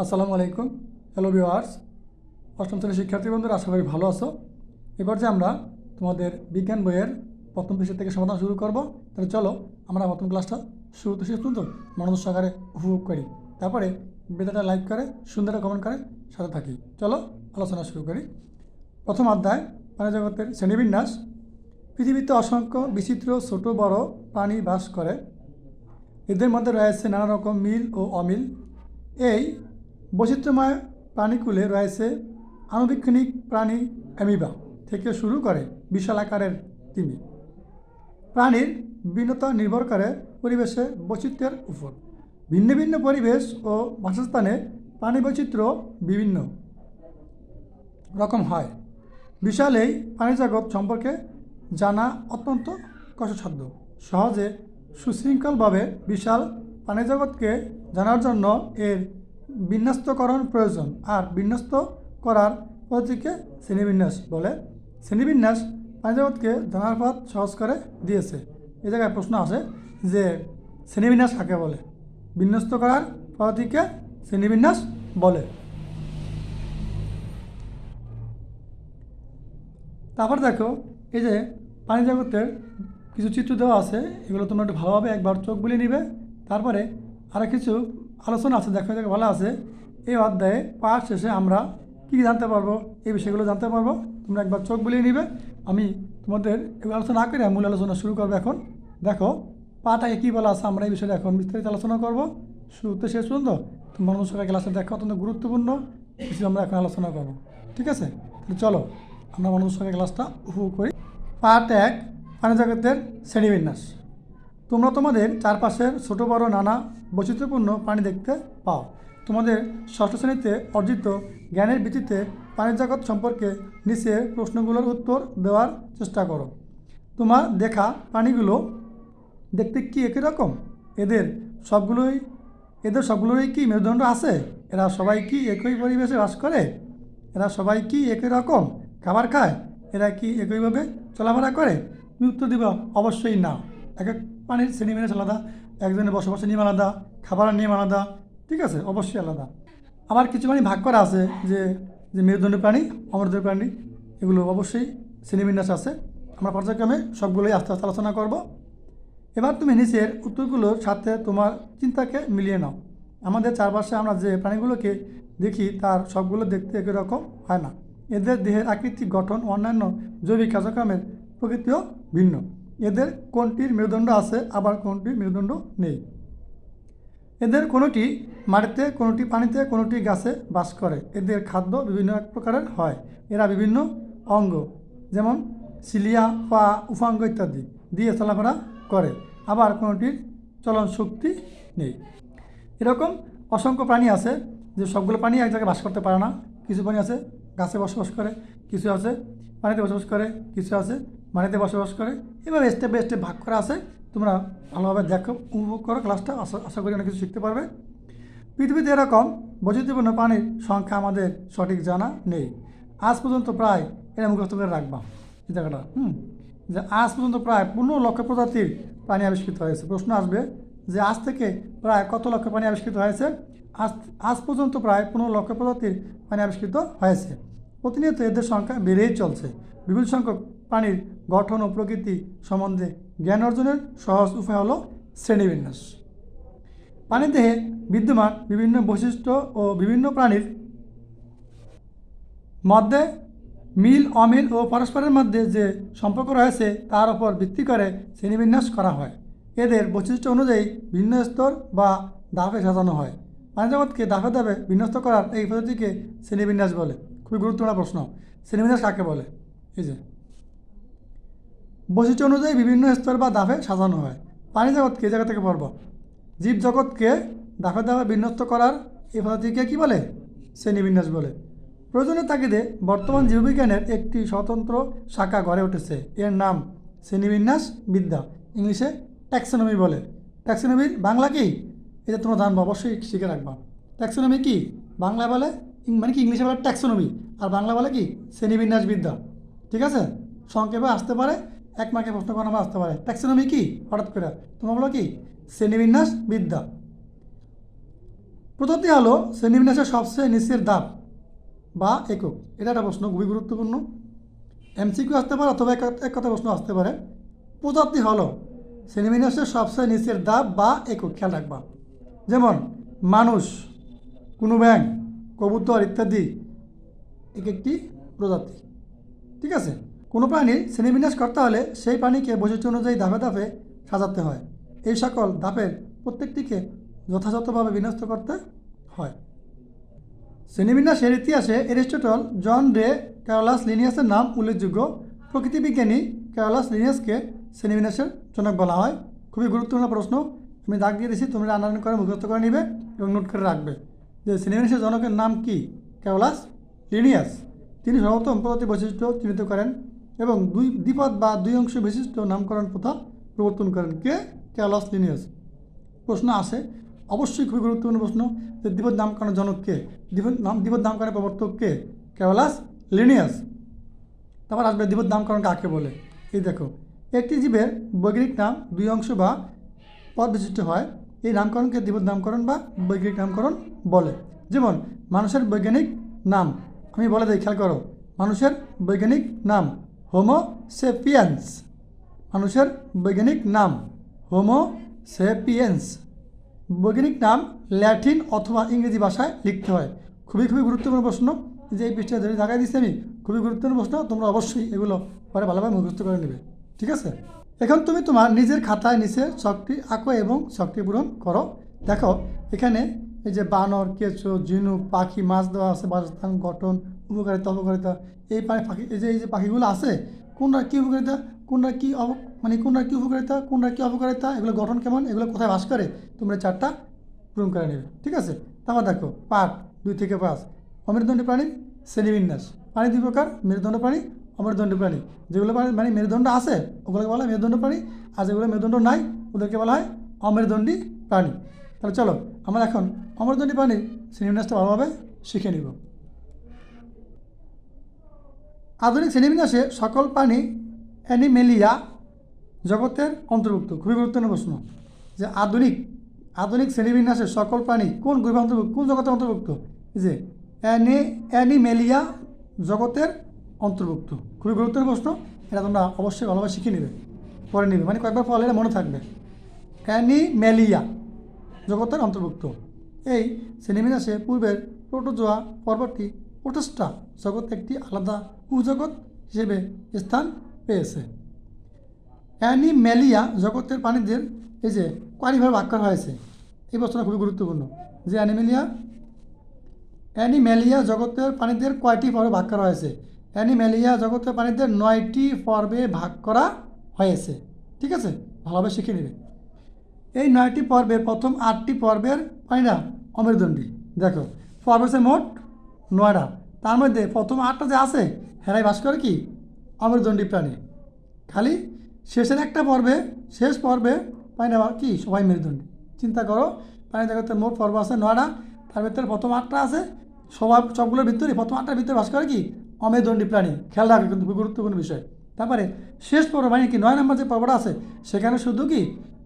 আসসালামু আলাইকুম। Hello viewers অষ্টম শ্রেণির শিক্ষার্থী বন্ধুরা, আশা করি ভালো আছো। এবার যে আমরা তোমাদের বিজ্ঞান বইয়ের প্রথম বিষয় থেকে সমাধান শুরু করব। তাহলে চলো, আমরা প্রথম ক্লাসটা শুরু তো শেষ পর্যন্ত মনোযোগ সহকারে উপভোগ করি। তারপরে ভিডিওটা লাইক করে, সুন্দর কমেন্ট করে সাথে থাকি। চলো, আলোচনা শুরু করি। প্রথম অধ্যায় প্রাণী জগতের শ্রেণীবিন্যাস। পৃথিবীতে অসংখ্য বিচিত্র ছোট বড় প্রাণী বাস করে। এদের মধ্যে রয়েছে নানা রকম মিল ও অমিল। এই বৈচিত্র্যময় প্রাণীকুলে রয়েছে আনুবীক্ষণিক প্রাণী অ্যামিবা থেকে শুরু করে বিশাল আকারের তিমি। প্রাণীর ভিন্নতা নির্ভর করে পরিবেশে বৈচিত্র্যের উপর। ভিন্ন ভিন্ন পরিবেশ ও বাসস্থানে প্রাণী বৈচিত্র্য বিভিন্ন রকম হয়। বিশাল এই প্রাণীজগৎ সম্পর্কে জানা অত্যন্ত কষ্টসাধ্য। সহজে সুশৃঙ্খলভাবে বিশাল প্রাণীজগৎকে জানার জন্য এর বিন্যস্তকরণ প্রয়োজন আর বিন্যস্ত করার পদ্ধতিকে শ্রেণীবিন্যাস বলে। শ্রেণীবিন্যাস প্রাণীজগৎকে জানার পথ সহজ করে দিয়েছে। এ জায়গায় প্রশ্ন আসে যে শ্রেণীবিন্যাস কাকে বলে? বিন্যস্ত করার পদ্ধতিকে শ্রেণীবিন্যাস বলে। তারপর দেখো, এই যে পানি জগতের কিছু চিত্র দেওয়া আছে, এগুলো তোমরা একটু ভালোভাবে একবার চোখ বুলিয়ে নিবে। তারপরে আরও কিছু আলোচনা আছে, দেখো দেখো ভালো আছে। এই অধ্যায়ে পাঠ শেষে আমরা কী কী জানতে পারব? এই বিষয়গুলো জানতে পারব। তোমরা একবার চোখ বুলিয়ে নিবে। আমি তোমাদের এগুলো আলোচনা না করে মূল আলোচনা শুরু করব এখন। দেখো পাটাকে কী বলা আছে আমরা এই বিষয়ে এখন বিস্তারিত আলোচনা করব। শুরুতে শেষ পর্যন্ত তোমার অনুসারে ক্লাসে দেখা, অত্যন্ত গুরুত্বপূর্ণ কিছু আমরা এখন আলোচনা করব। ঠিক আছে? তাহলে চলো, আমরা মানুষ সঙ্গে ক্লাসটা উপভোগ করি। পার্ট এক প্রাণী জগতের শ্রেণীবিন্যাস। তোমরা তোমাদের চারপাশের ছোট বড় নানা বৈচিত্র্যপূর্ণ প্রাণী দেখতে পাও। তোমাদের ষষ্ঠ শ্রেণীতে অর্জিত জ্ঞানের ভিত্তিতে প্রাণী জগৎ সম্পর্কে নিচের প্রশ্নগুলোর উত্তর দেওয়ার চেষ্টা করো। তোমার দেখা প্রাণীগুলো দেখতে কি একই রকম? এদের সবগুলোই, এদের সবগুলোরই কি মেরুদণ্ড আছে? এরা সবাই কি একই পরিবেশে বাস করে? এরা সবাই কি একই রকম খাবার খায়? এরা কি একইভাবে চলাফেরা করে? তুমি উত্তর দিবা, অবশ্যই না। এক প্রাণীর শ্রেণীবিন্যাস আলাদা, একজনের বসবাসের নিয়ম আলাদা, খাবারের নিয়ম আলাদা, ঠিক আছে? অবশ্যই আলাদা। আবার কিছু প্রাণী ভাগ করা আছে, যে যে মেরুদণ্ড প্রাণী, অমরদণ্ড প্রাণী, এগুলো অবশ্যই শ্রেণীবিন্যাস আছে। আমরা পর্যায়ক্রমে সবগুলোই আস্তে আস্তে আলোচনা করব। এবার তুমি নিচের উত্তরগুলোর সাথে তোমার চিন্তাকে মিলিয়ে নাও। আমাদের চারপাশে আমরা যে প্রাণীগুলোকে দেখি, তার সবগুলো দেখতে একই রকম হয় না। এদের দেহের আকৃতি, গঠন, অন্যান্য জৈবিক কার্যক্রমের প্রকৃতিও ভিন্ন। এদের কোনটির মেরুদণ্ড আছে, আবার কোনটির মেরুদণ্ড নেই। এদের কোনোটি মাটিতে, কোনোটি পানিতে, কোনোটি গাছে বাস করে। এদের খাদ্য বিভিন্ন এক প্রকারের হয়। এরা বিভিন্ন অঙ্গ, যেমন সিলিয়া পা উপাঙ্গ ইত্যাদি দিয়ে চলাফেরা করে। আবার কোনোটির চলন শক্তি নেই। এরকম অসংখ্য প্রাণী আছে যে সবগুলো প্রাণী এক জায়গায় বাস করতে পারে না। কিছু প্রাণী আছে গাছে বসবাস করে, কিছু আছে পানিতে বসবাস করে, কিছু আছে মাটিতে বসবাস করে। এভাবে স্টেপ বাই স্টেপ ভাগ করা আছে। তোমরা ভালোভাবে দেখো, উপভোগ করো ক্লাসটা আশা আশা করি অনেক কিছু শিখতে পারবে। পৃথিবীতে এরকম বৈচিত্র্যপূর্ণ প্রাণীর সংখ্যা আমাদের সঠিক জানা নেই। আজ পর্যন্ত প্রায় এটা মুখস্থ করে রাখবা। এই জায়গাটা, হুম? যে আজ পর্যন্ত প্রায় পনেরো লক্ষ প্রজাতির প্রাণী আবিষ্কৃত হয়েছে। প্রশ্ন আসবে যে আজ থেকে প্রায় কত লক্ষ প্রাণী আবিষ্কৃত হয়েছে? আজ আজ পর্যন্ত প্রায় পনেরো লক্ষ প্রজাতির প্রাণী আবিষ্কৃত হয়েছে। প্রতিনিয়ত এদের সংখ্যা বেড়েই চলছে। বিভিন্ন সংখ্যক প্রাণীর গঠন ও প্রকৃতি সম্বন্ধে জ্ঞান অর্জনের সহজ উপায় হলো শ্রেণীবিন্যাস। প্রাণীদেহে বিদ্যমান বিভিন্ন বৈশিষ্ট্য ও বিভিন্ন প্রাণীর মধ্যে মিল, অমিল ও পরস্পরের মধ্যে যে সম্পর্ক রয়েছে, তার উপর ভিত্তি করে শ্রেণীবিন্যাস করা হয়। এদের বৈশিষ্ট্য অনুযায়ী ভিন্ন স্তর বা ধাপে সাজানো হয়। প্রাণীজগৎকে ধাপে ধাপে বিন্যস্ত করার এই পদ্ধতিকে শ্রেণীবিন্যাস বলে। খুবই গুরুত্বপূর্ণ প্রশ্ন। শ্রেণীবিন্যাস কাকে বলে? এই যে বৈশিষ্ট্য অনুযায়ী বিভিন্ন স্তর বা ধাপে সাজানো হয়। প্রাণী জগৎকে জায়গা থেকে পড়ব জীবজগৎকে ধাপে ধাপে বিন্যস্ত করার এই পদ্ধতিকে কী বলে? শ্রেণীবিন্যাস বলে। প্রয়োজনের তাগিদে বর্তমান জীববিজ্ঞানের একটি স্বতন্ত্র শাখা গড়ে উঠেছে। এর নাম শ্রেণীবিন্যাস বিদ্যা, ইংলিশে ট্যাক্সোনমি বলে। ট্যাক্সোনমির বাংলা কি? এটা তোমরা জানব, অবশ্যই শিখে রাখবা। ট্যাক্সোনমি কি? বাংলা বলে মানে কি ইংলিশে বলে ট্যাক্সোনমি, আর বাংলা বলে কি? শ্রেণীবিন্যাস বিদ্যা। ঠিক আছে? সংক্ষেপে আসতে পারে এক মার্কে প্রশ্ন করানো আসতে পারে ট্যাক্সোনমি কি? হঠাৎ করে। তোমরা বলো কি? শ্রেণীবিন্যাস, বিদ্যা। প্রজাতি হলো শ্রেণীবিন্যাসের সবচেয়ে নিচের ধাপ বা একক। এটা একটা প্রশ্ন, খুবই গুরুত্বপূর্ণ। এমসিকিউ আসতে পারে অথবা এক কথা প্রশ্ন আসতে পারে। প্রজাতি হলো শ্রেণীবিন্যাসের সবচেয়ে নিচের ধাপ বা একক। খেয়াল রাখবা। যেমন মানুষ, কোনো ব্যাং কবুতর ইত্যাদি এক একটি প্রজাতি। ঠিক আছে? কোনো প্রাণীর শ্রেণীবিন্যাস করতে হলে সেই প্রাণীকে বৈশিষ্ট্য অনুযায়ী ধাপে ধাপে সাজাতে হয়। এই সকল ধাপের প্রত্যেকটিকে যথাযথভাবে বিন্যস্ত করতে হয়। শ্রেণীবিন্যাসের ইতিহাসে এরিস্টটল, জন রে ক্যারোলাস লিনিয়াসের নাম উল্লেখযোগ্য। প্রকৃতিবিজ্ঞানী ক্যারোলাস লিনিয়াসকে শ্রেণীবিন্যাসের জনক বলা হয়। খুবই গুরুত্বপূর্ণ প্রশ্ন। আমি দাগ দিয়ে দিয়েছি, তোমরা আনন্দ করে মুখস্থ করে নিবে এবং নোট করে রাখবে যে শ্রেণীবিন্যাসের জনকের নাম কি? Carolus Linnaeus. তিনি সর্বপ্রথম প্রজাতি বৈশিষ্ট্য চিহ্নিত করেন এবং দুই দ্বিপদ বা দুই অংশ বিশিষ্ট নামকরণ প্রথা প্রবর্তন করেন। কে? Carolus Linnaeus. প্রশ্ন আসে, অবশ্যই খুবই গুরুত্বপূর্ণ প্রশ্ন যে দ্বিপদ নামকরণের জনক কে? দ্বিপদ নাম, দ্বিপদ নামকরণের প্রবর্তক কে? কেওলাস লিনিয়াস। তারপর আসবে দ্বিপদ নামকরণ কাকে বলে? এই দেখো, একটি জীবের বৈজ্ঞানিক নাম দুই অংশ বা পদ বিশিষ্ট হয়, এই নামকরণকে দ্বিপদ নামকরণ বা বৈজ্ঞানিক নামকরণ বলে। যেমন, মানুষের বৈজ্ঞানিক নাম, আমি বলে দিই, খেয়াল করো, মানুষের বৈজ্ঞানিক নাম হোমো সেপিয়েন্স মানুষের বৈজ্ঞানিক নাম। হোমো সেপিয়েন্স বৈজ্ঞানিক নাম ল্যাটিন অথবা ইংরেজি ভাষায় লিখতে হয়। খুবই খুবই গুরুত্বপূর্ণ প্রশ্ন। যে এই পৃষ্ঠায় ধরে দেখাই দিচ্ছি আমি, খুবই গুরুত্বপূর্ণ প্রশ্ন। তোমরা অবশ্যই এগুলো পরে ভালোভাবে মুখস্থ করে নেবে। ঠিক আছে? এখন তুমি তোমার নিজের খাতায় নিচে ছকটি আঁকো এবং ছকটি পূরণ করো। দেখো, এখানে এই যে বানর, কেঁচো, ঝিনুক, পাখি, মাছ দেওয়া আছে, বাসস্থান, গঠন উপকারিতা, অপকারিতা, এই পাখি পাখি এই যে এই যে পাখিগুলো আছে, কোনটার কী উপকারিতা, কোনটার কী অব মানে কোনটার কী উপকারিতা, কোনটার কী অপকারিতা, এগুলো গঠন কেমন, এগুলো কোথায় বাস করে, তোমরা চারটা পূরণ করে নেবে, ঠিক আছে? তারপর দেখো পাট দুই থেকে পাঁচ অমেরুদণ্ডী প্রাণী, শ্রেণীবিন্যাস। প্রাণী দুই প্রকার, মেরুদণ্ড প্রাণী অমেরুদণ্ডী প্রাণী। যেগুলো মানে মেরুদণ্ড আছে, ওগুলোকে বলা হয় মেরুদণ্ড প্রাণী, আর যেগুলো মেরুদণ্ড নাই, ওদেরকে বলা হয় অমেরুদণ্ডী প্রাণী। তাহলে চলো, আমরা এখন অমেরুদণ্ডী প্রাণীর শ্রেণীবিন্যাসটা ভালোভাবে শিখে নিব। আধুনিক শ্রেণীবিন্যাসে সকল প্রাণী অ্যানিমেলিয়া জগতের অন্তর্ভুক্ত। খুবই গুরুত্বপূর্ণ প্রশ্ন যে আধুনিক আধুনিক শ্রেণীবিন্যাসে সকল প্রাণী কোন গ্রুপে অন্তর্ভুক্ত, কোন জগতের অন্তর্ভুক্ত? যে অ্যানি, অ্যানিমেলিয়া জগতের অন্তর্ভুক্ত। খুবই গুরুত্বপূর্ণ প্রশ্ন, এটা তোমরা অবশ্যই ভালোভাবে শিখে নেবে পরে নেবে। মানে কয়েকবার পড়লে এটা মনে থাকবে। অ্যানিমেলিয়া জগতের অন্তর্ভুক্ত। এই শ্রেণীবিন্যাসে পূর্বের প্রোটোজোয়া পর্বটি প্রোটোস্টা জগৎ একটি আলাদা উপজগৎ হিসেবে স্থান পেয়েছে। অ্যানিম্যালিয়া জগতের প্রাণীদের এই যে কয়ভাবে ভাগ করা হয়েছে, এই প্রশ্নটা খুবই গুরুত্বপূর্ণ। যে অ্যানিমেলিয়া অ্যানিম্যালিয়া জগতের প্রাণীদের কয়টি পর্বে ভাগ করা হয়েছে? অ্যানিম্যালিয়া জগতের প্রাণীদের নয়টি পর্বে ভাগ করা হয়েছে। ঠিক আছে? ভালোভাবে শিখে নেবে। এই নয়টি পর্বে প্রথম আটটি পর্বের প্রাণীরা অমেরুদণ্ডী দেখো, পর্ব মোট নয়টা। তার মধ্যে প্রথম আটটা যে আছে হেরাই বাস করে কি? অমেরুদণ্ডী প্রাণী। খালি শেষের একটা পর্বে, শেষ পর্বে প্রাণী কি? সবাই মেরুদণ্ডী চিন্তা করো প্রাণী জগতের মোট পর্ব আছে নয়টা, তার ভিতরে প্রথম আটটা আছে। সবার সবগুলোর ভিতরে প্রথম আটটার ভিতরে বাস করে কি? অমেরুদণ্ডী প্রাণী। খেয়াল রাখবে কিন্তু গুরুত্বপূর্ণ বিষয়। তারপরে শেষ পর্ব মানে কি? নয় নম্বর যে পর্বটা আছে, সেখানে শুধু কি?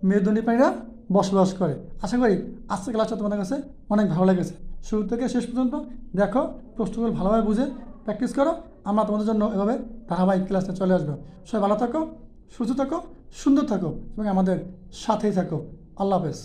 মেরুদণ্ডী প্রাণীরা বসবাস করে। আশা করি আজকে ক্লাসটা তোমাদের কাছে অনেক ভালো লেগেছে। শুরু থেকে শেষ পর্যন্ত দেখো, প্রশ্নগুলো ভালোভাবে বুঝে প্র্যাকটিস করো। আমরা তোমাদের জন্য এভাবে ধারাবাহিক ক্লাসে চলে আসব। সবাই ভালো থাকো, সুস্থ থাকো, সুন্দর থাকো এবং আমাদের সাথেই থাকো। আল্লাহ হাফেজ।